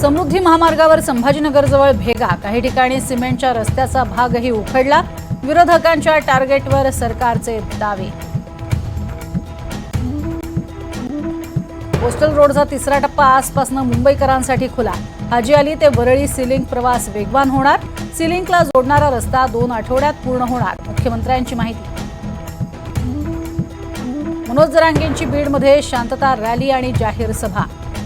समृद्धी महामार्गावर संभाजीनगरजवळ भेगा. काही ठिकाणी सिमेंटच्या रस्त्याचा भागही उखडला. विरोधकांच्या टार्गेटवर सरकारचे दावे. कोस्टल रोडचा तिसरा टप्पा आजपासून मुंबईकरांसाठी खुला. हाजी अली ते वरळी सिलिंग प्रवास वेगवान होणार. सिलिंगला जोडणारा रस्ता दोन आठवड्यात पूर्ण होणार. मुख्यमंत्र्यांची माहिती. मनोज जरांगेंची बीडमध्ये शांतता रॅली आणि जाहीर सभा.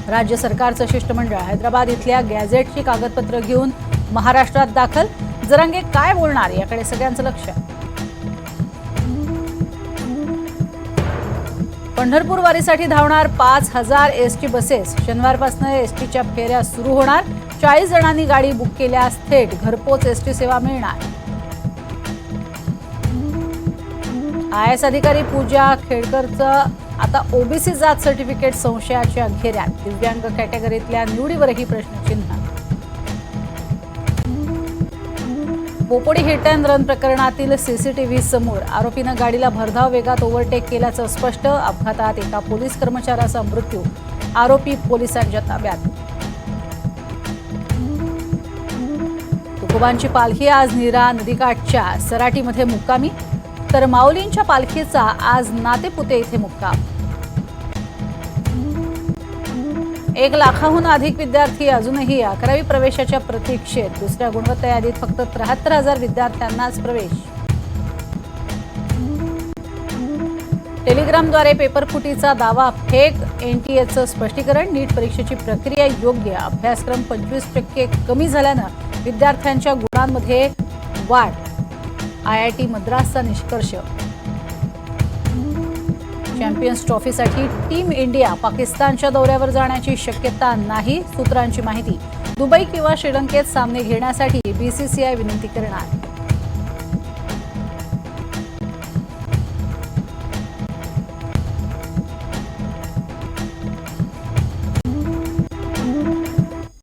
राज्य सरकारचं शिष्टमंडळ हैदराबाद इथल्या गॅझेटची कागदपत्र घेऊन महाराष्ट्रात दाखल. जरांगे काय बोलणार? याकडे सगळ्यांचं लक्ष. पंढरपूर वारीसाठी धावणार पाच हजार एस टी बसेस. शनिवारपासून एस टीच्या फेऱ्या सुरू होणार. चाळीस जणांनी गाडी बुक केल्यास थेट घरपोच एस टी सेवा मिळणार. आय एस अधिकारी पूजा खेडकरचं आता ओबीसी जात सर्टिफिकेट संशयाच्या घेऱ्यात. दिव्यांग कॅटेगरीतल्या निवडीवरही प्रश्नचिन्ह. पोपडी हिट अँड रन प्रकरणातील सीसीटीव्ही समोर. आरोपीनं गाडीला भरधाव वेगात ओव्हरटेक केल्याचं स्पष्ट. अपघातात एका पोलीस कर्मचाऱ्याचा मृत्यू. आरोपी पोलिसांच्या ताब्यात. तुकोबांची पालखी आज नीरा नदीकाठच्या सराटीमध्ये मुक्कामी. तर माऊलींच्या पालखीचा आज नातेपुते इथे मुक्काम. एक लाखाहून अधिक विद्यार्थी अजूनही अकरावी प्रवेशाच्या प्रतीक्षेत. दुसऱ्या गुणवत्ता यादीत फक्त त्र्याहत्तर हजार विद्यार्थ्यांनाच प्रवेश. टेलिग्रामद्वारे पेपरफुटीचा दावा फेक एनटीएचं स्पष्टीकरण नीट परीक्षेची प्रक्रिया योग्य अभ्यासक्रम पंचवीस टक्के कमी झाल्यानं विद्यार्थ्यांच्या गुणांमध्ये वाढ. आय आय टी मद्रासचा निष्कर्ष. चॅम्पियन्स ट्रॉफीसाठी टीम इंडिया पाकिस्तानच्या दौऱ्यावर जाण्याची शक्यता नाही सूत्रांची माहिती. दुबई किंवा श्रीलंकेत सामने घेण्यासाठी बीसीसीआय विनंती करणार.